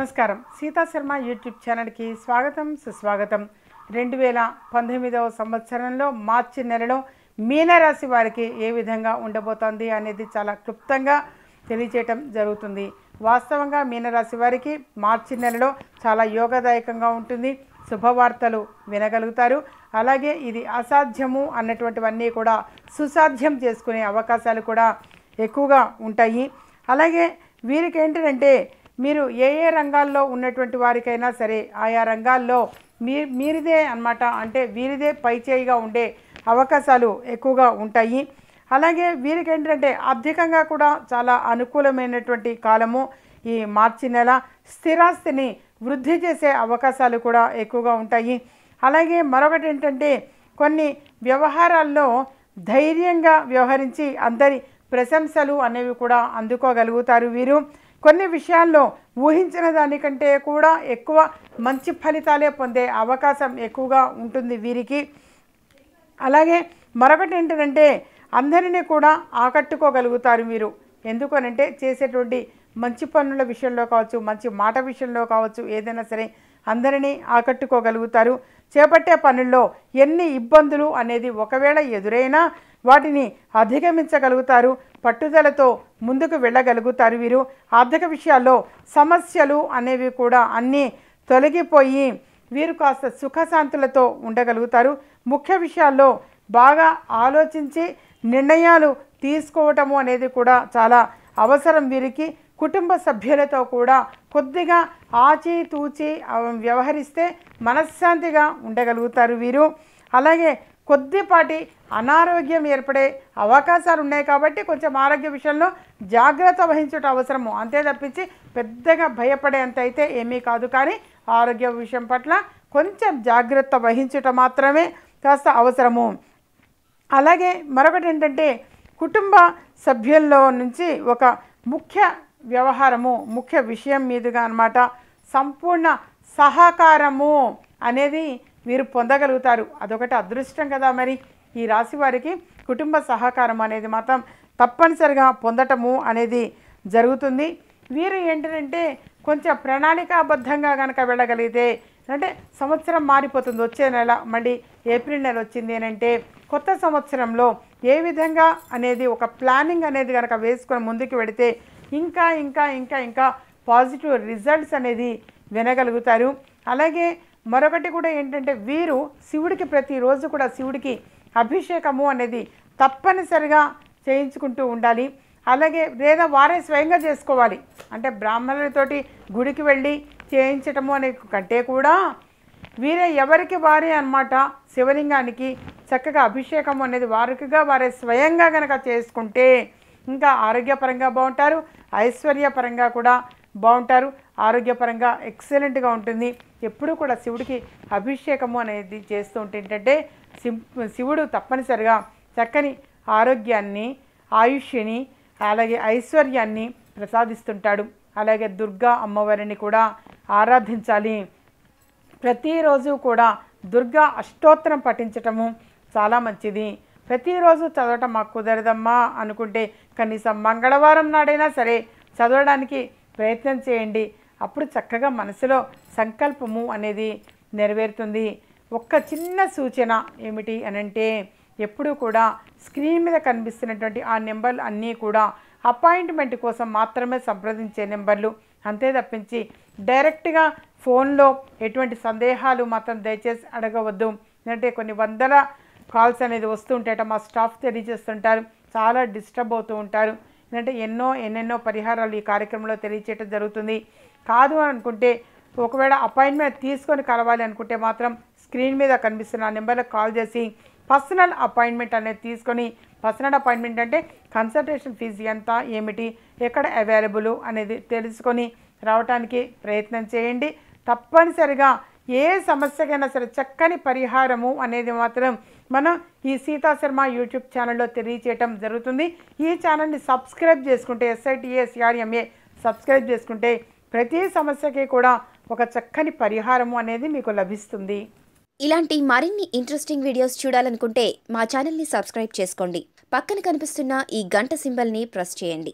నమస్కారం. సీతా శర్మ యూట్యూబ్ ఛానల్కి స్వాగతం సుస్వాగతం. రెండు వేల పంతొమ్మిదవ సంవత్సరంలో మార్చి నెలలో మీనరాశి వారికి ఏ విధంగా ఉండబోతోంది అనేది చాలా క్లుప్తంగా తెలియచేయటం జరుగుతుంది. వాస్తవంగా మీనరాశి వారికి మార్చి నెలలో చాలా యోగదాయకంగా ఉంటుంది. శుభవార్తలు వినగలుగుతారు. అలాగే ఇది అసాధ్యము అన్నటువంటివన్నీ కూడా సుసాధ్యం చేసుకునే అవకాశాలు కూడా ఎక్కువగా ఉంటాయి. అలాగే వీరికి ఏంటంటే మీరు ఏ ఏ రంగాల్లో ఉన్నటువంటి వారికైనా సరే ఆయా రంగాల్లో మీ మీరిదే అన్నమాట. అంటే వీరిదే పైచేయిగా ఉండే అవకాశాలు ఎక్కువగా ఉంటాయి. అలాగే వీరికి ఏంటంటే ఆర్థికంగా కూడా చాలా అనుకూలమైనటువంటి కాలము ఈ మార్చి నెల. స్థిరాస్తిని వృద్ధి చేసే అవకాశాలు కూడా ఎక్కువగా ఉంటాయి. అలాగే మరొకటి ఏంటంటే కొన్ని వ్యవహారాల్లో ధైర్యంగా వ్యవహరించి అందరి ప్రశంసలు అనేవి కూడా అందుకోగలుగుతారు వీరు. కొన్ని విషయాల్లో ఊహించిన దానికంటే కూడా ఎక్కువ మంచి ఫలితాలే పొందే అవకాశం ఎక్కువగా ఉంటుంది వీరికి. అలాగే మరొకటి ఏంటంటే అందరినీ కూడా ఆకట్టుకోగలుగుతారు మీరు ఎందుకనంటే చేసేటువంటి మంచి పనుల విషయంలో కావచ్చు మంచి మాట విషయంలో కావచ్చు ఏదైనా సరే అందరినీ ఆకట్టుకోగలుగుతారు. చేపట్టే పనుల్లో ఎన్ని ఇబ్బందులు అనేది ఒకవేళ ఎదురైనా వాటిని అధిగమించగలుగుతారు పట్టుదలతో ముందుకు వెళ్ళగలుగుతారు వీరు. ఆర్థిక విషయాల్లో సమస్యలు అనేవి కూడా అన్నీ తొలగిపోయి వీరు కాస్త సుఖశాంతులతో ఉండగలుగుతారు. ముఖ్య విషయాల్లో బాగా ఆలోచించి నిర్ణయాలు తీసుకోవటము అనేది కూడా చాలా అవసరం వీరికి. కుటుంబ సభ్యులతో కూడా కొద్దిగా ఆచితూచి వ్యవహరిస్తే మనశ్శాంతిగా ఉండగలుగుతారు వీరు. అలాగే కొద్దిపాటి అనారోగ్యం ఏర్పడే అవకాశాలు ఉన్నాయి కాబట్టి కొంచెం ఆరోగ్య విషయంలో జాగ్రత్త వహించడం అవసరము. అంతే తప్పించి పెద్దగా భయపడేంత అయితే ఏమీ కాదు కానీ ఆరోగ్య విషయం పట్ల కొంచెం జాగ్రత్త వహించుట మాత్రమే కాస్త అవసరము. అలాగే మరొకటి ఏంటంటే కుటుంబ సభ్యుల్లో నుంచి ఒక ముఖ్య వ్యవహారము ముఖ్య విషయం మీదుగా అనమాట సంపూర్ణ సహకారము అనేది వీరు పొందగలుగుతారు. అదొకటి అదృష్టం కదా మరి. ఈ రాశి వారికి కుటుంబ సహకారం అనేది మాత్రం తప్పనిసరిగా పొందటము అనేది జరుగుతుంది. వీరు ఏంటంటే కొంచెం ప్రణాళికాబద్ధంగా కనుక వెళ్ళగలిగితే అంటే సంవత్సరం మారిపోతుంది. వచ్చే నెల మళ్ళీ ఏప్రిల్ నెల వచ్చింది అంటే కొత్త సంవత్సరంలో ఏ విధంగా అనేది ఒక ప్లానింగ్ అనేది కనుక వేసుకొని ముందుకు వెడితే ఇంకా ఇంకా ఇంకా ఇంకా పాజిటివ్ రిజల్ట్స్ అనేది వినగలుగుతారు. అలాగే మరొకటి కూడా ఏంటంటే వీరు శివుడికి ప్రతిరోజు కూడా శివుడికి అభిషేకము అనేది తప్పనిసరిగా చేయించుకుంటూ ఉండాలి. అలాగే లేదా వారే స్వయంగా చేసుకోవాలి. అంటే బ్రాహ్మణులతోటి గుడికి వెళ్ళి చేయించటము అనే కంటే కూడా వీరే ఎవరికి వారే అన్నమాట శివలింగానికి చక్కగా అభిషేకం అనేది వారికిగా వారే స్వయంగా కనుక చేసుకుంటే ఇంకా ఆరోగ్యపరంగా బాగుంటారు ఐశ్వర్యపరంగా కూడా బాగుంటారు. ఆరోగ్యపరంగా ఎక్సలెంట్గా ఉంటుంది. ఎప్పుడూ కూడా శివుడికి అభిషేకము అనేది చేస్తూ ఉంటే ఏంటంటే శివుడు తప్పనిసరిగా చక్కని ఆరోగ్యాన్ని ఆయుష్యని అలాగే ఐశ్వర్యాన్ని ప్రసాదిస్తుంటాడు. అలాగే దుర్గా అమ్మవారిని కూడా ఆరాధించాలి. ప్రతిరోజు కూడా దుర్గా అష్టోత్తరం పఠించటము చాలా మంచిది. ప్రతిరోజు చదవటం మాకు కుదరదమ్మా అనుకుంటే కనీసం మంగళవారం నాడైనా సరే చదవడానికి ప్రయత్నం చేయండి. అప్పుడు చక్కగా మనసులో సంకల్పము అనేది నెరవేరుతుంది. ఒక్క చిన్న సూచన ఏమిటి అనంటే ఎప్పుడూ కూడా స్క్రీన్ మీద కనిపిస్తున్నటువంటి ఆ నెంబర్లు అన్నీ కూడా అపాయింట్మెంట్ కోసం మాత్రమే సంప్రదించే నెంబర్లు. అంతే తప్పించి డైరెక్ట్గా ఫోన్లో ఎటువంటి సందేహాలు మాత్రం దయచేసి అడగవద్దు. ఎందుకంటే కొన్ని వందల కాల్స్ అనేది వస్తుంటాయట మా స్టాఫ్ తెలియజేస్తుంటారు. చాలా డిస్టర్బ్ అవుతూ ఉంటారు. ఎందుకంటే ఎన్నో ఎన్నెన్నో పరిహారాలు ఈ కార్యక్రమంలో తెలియచేయటం జరుగుతుంది. కాదు అనుకుంటే ఒకవేళ అపాయింట్మెంట్ తీసుకొని కలవాలి అనుకుంటే మాత్రం స్క్రీన్ మీద కనిపిస్తున్న నెంబర్కి నెంబర్లకు కాల్ చేసి పర్సనల్ అపాయింట్మెంట్ అనేది తీసుకొని పర్సనల్ అపాయింట్మెంట్ అంటే కన్సల్టేషన్ ఫీజు ఎంత ఏమిటి ఎక్కడ అవైలబుల్ అనేది తెలుసుకొని రావడానికి ప్రయత్నం చేయండి. తప్పనిసరిగా ఏ సమస్యకైనా సరే చక్కని పరిహారము అనేది మాత్రం మనం ఈ సీతా శర్మ యూట్యూబ్ ఛానల్లో తెలియచేయటం జరుగుతుంది. ఈ ఛానల్ని సబ్స్క్రైబ్ చేసుకుంటే ఎస్ఐటిఎస్ఆర్ఎంఏ సబ్స్క్రైబ్ చేసుకుంటే ప్రతి సమస్యకి కూడా ఒక చక్కని పరిహారము అనేది మీకు లభిస్తుంది. ఇలాంటి మరిన్ని ఇంట్రెస్టింగ్ వీడియోస్ చూడాలనుకుంటే మా ఛానల్ని సబ్స్క్రైబ్ చేసుకోండి. పక్కన కనిపిస్తున్న ఈ గంట సింబల్ని ప్రెస్ చేయండి.